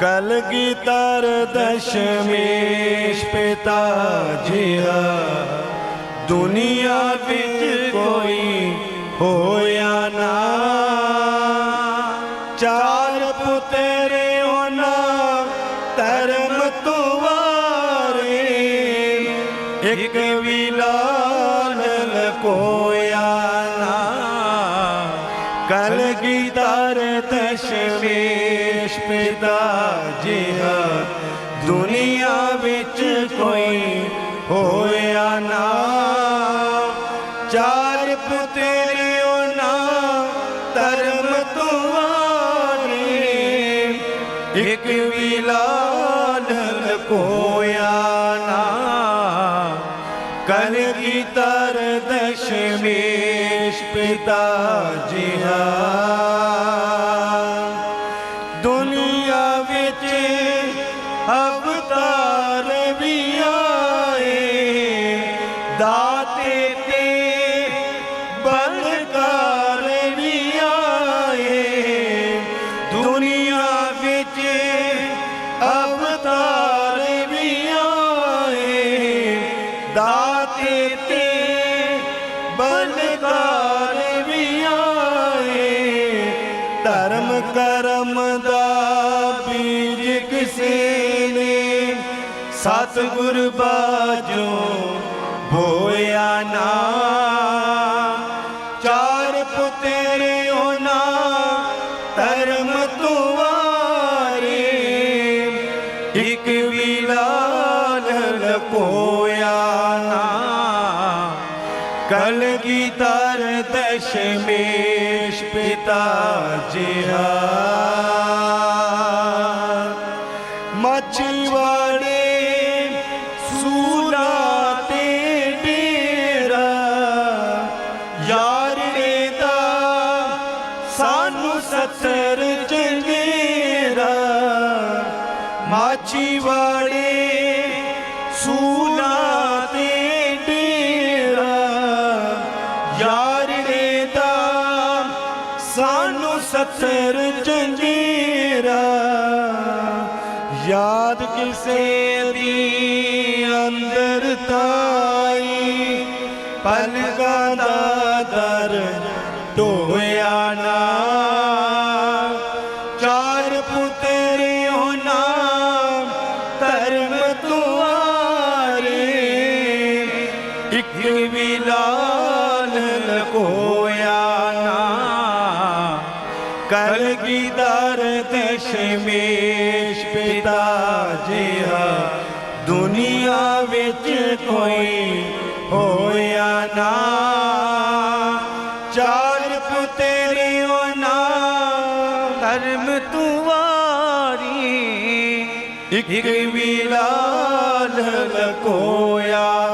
ਕਲਗੀਧਰ ਦਸ਼ਮੇਸ਼ ਪਿਤਾ ਜੀਆ ਦੁਨੀਆ ਵਿੱਚ ਕੋਈ ਹੋਇਆ ਨਾ ਚਾਰ ਪੁੱਤਰੇ ਉਹਨਾਂ ਧਰਮ ਤੁਵਾਰੇ ਇੱਕ ਵੀ ਲਾਲ ਲਕੋਇਆ ਕਲਗੀਧਰ ਦਸ਼ਮੇਸ਼ ਪਿਤਾ ਜਿਹਾ ਦੁਨੀਆ ਵਿੱਚ ਕੋਈ ਹੋਇਆ ਨਾ ਚਾਰ ਪੁੱਤਰੇ ਉਹਨਾਂ ਧਰਮ ਤੁਵਾਰੇ ਇੱਕ ਵੀ ਲਾਲ ਕੋਇਆ ਲਕੋਇਆ ਨਾ ਕਲਗੀਧਰ ਦਸ਼ਮੇਸ਼ ਪਿਤਾ ਜੀਆ ਦੁਨੀਆ ਵਿੱਚ ਅਵਤਾਰ ਵੀ ਆਏ ਦਾਤੇ ਤੇ ਬਲਕਾਰ ਕਰਮ ਦਾ ਬੀਜ ਕਿਸੇ ਨੇ ਸਤਿਗੁਰ ਬਾਝੋਂ ਹੋਇਆ ਨਾ। ਚਾਰ ਪੁੱਤਰੇ ਉਹਨਾਂ ਧਰਮ ਤੁਵਾਰੇ ਇੱਕ ਵੀ ਲਾਲ ਲਕੋਇਆ ਨਾ। ਕਲਗੀਧਰ ਦਸ਼ਮੇਸ਼ ਪਿਤਾ ਜੀਆ ਮੱਛੀਵਾੜੇ ਸਾਨੂੰ ਸਤਰ ਚੰਗੇਰਾ ਯਾਦ ਕਿਸੇ ਦੀ ਅੰਦਰ ਤਾਈ, ਪਲਕਾਂ ਦਾ ਦਰ ਢੋਇਆ ਨਾ। ਚਾਰ ਪੁੱਤਰ ਉਹਨਾਂ ਧਰਮ ਤੁਆਰੇ ਇੱਕ ਵੀ ਲਾ ਕਲਗੀਧਰ ਦਸ਼ਮੇਸ਼ ਪਿਤਾ ਜੀਆ ਦੁਨੀਆ ਵਿੱਚ ਕੋਈ ਹੋਇਆ ਨਾ। ਚਾਰ ਪੁੱਤਰੇ ਉਹਨਾਂ ਧਰਮ ਤੁਵਾਰੀ ਇੱਕ ਵੀ ਲਾਲ ਲਕੋਇਆ।